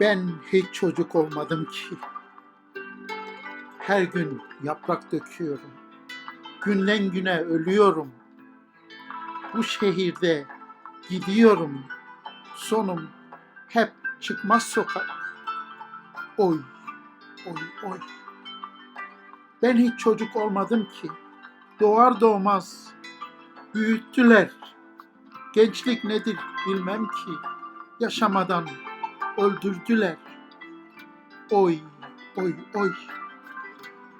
Ben hiç çocuk olmadım ki. Her gün yaprak döküyorum. Günden güne ölüyorum. Bu şehirde gidiyorum. Sonum hep çıkmaz sokak. Oy, oy, oy. Ben hiç çocuk olmadım ki. Doğar doğmaz büyüttüler. Gençlik nedir bilmem ki. Yaşamadan öldürdüler. Oy, oy, oy.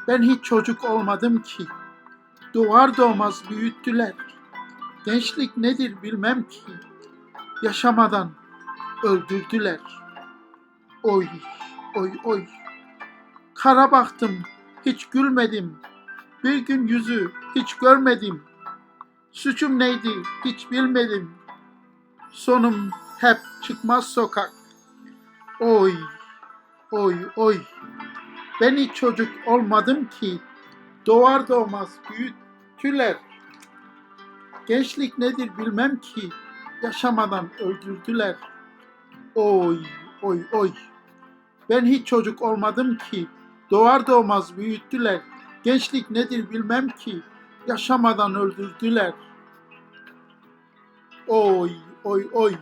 Ben hiç çocuk olmadım ki. Doğar doğmaz büyüttüler. Gençlik nedir bilmem ki. Yaşamadan öldürdüler. Oy, oy, oy. Kara baktım, hiç gülmedim. Bir gün yüzü hiç görmedim. Suçum neydi hiç bilmedim. Sonum hep çıkmaz sokak. Oy, oy, oy. Ben hiç çocuk olmadım ki. Doğar doğmaz büyüttüler. Gençlik nedir bilmem ki. Yaşamadan öldürdüler. Oy, oy, oy. Ben hiç çocuk olmadım ki. Doğar doğmaz büyüttüler. Gençlik nedir bilmem ki. Yaşamadan öldürdüler. Oy, oy, oy.